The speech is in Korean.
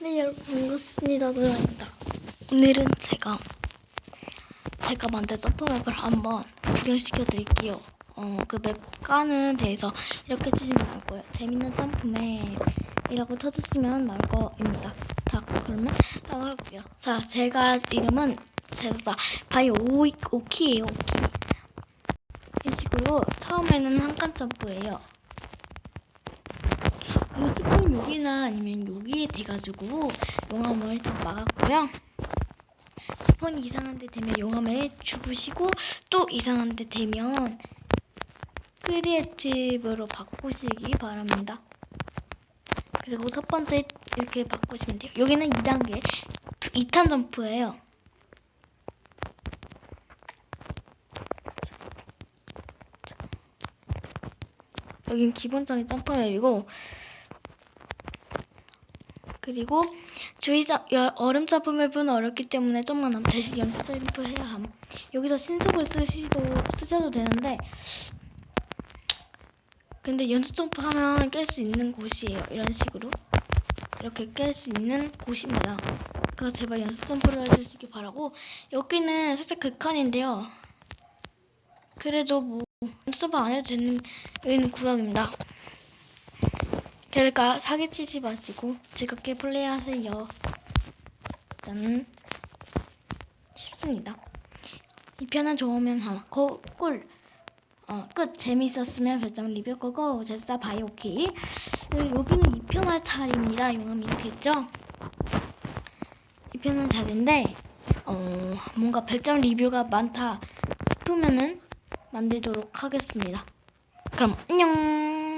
네 여러분 반갑습니다. 노라입니다. 오늘은 제가 제가 만든 점프맵을 한번 구경시켜 드릴게요. 어 그 맵 까는 데에서 이렇게 치시면 나올 거예요. 재밌는 점프맵이라고 쳐주시면 나올 거입니다. 자 그러면 한번 해볼게요. 자 제가 이름은 제가 바이 오, 오키예요 오키. 이 식으로 처음에는 한 칸 점프예요. 그리고 여기나 아니면 여기에 돼가지고 용암을 다 막았고요. 스폰이 이상한 데 되면 용암에 죽으시고 또 이상한 데 되면 크리에이티브로 바꾸시기 바랍니다. 그리고 첫 번째 이렇게 바꾸시면 돼요. 여기는 2단계 2탄 점프예요. 여긴 기본적인 점프맵이고 그리고 주의 자, 여- 얼음 점프맵은 어렵기 때문에 좀만 하면 대신 연습 점프 해야 함. 여기서 신속을 쓰시도 쓰셔도 되는데 근데 연습 점프 하면 깰 수 있는 곳이에요. 이런 식으로 이렇게 깰 수 있는 곳입니다. 그래서 제발 연습 점프를 해주시기 바라고 여기는 살짝 극한인데요. 그래도 뭐 연습 점프 안 해도 되는 구역입니다. 그러니까 사기치지 마시고 즐겁게 플레이하세요. 짠. 쉽습니다. 이 편은 좋으면 하고 꿀. 어, 끝. 재밌었으면 별점 리뷰 끄고 제사 바이오키. 여기는 이 편할 차례입니다. 용암 이렇게 있죠? 이 편은 잘인데 어, 뭔가 별점 리뷰가 많다 싶으면은 만들도록 하겠습니다. 그럼 안녕.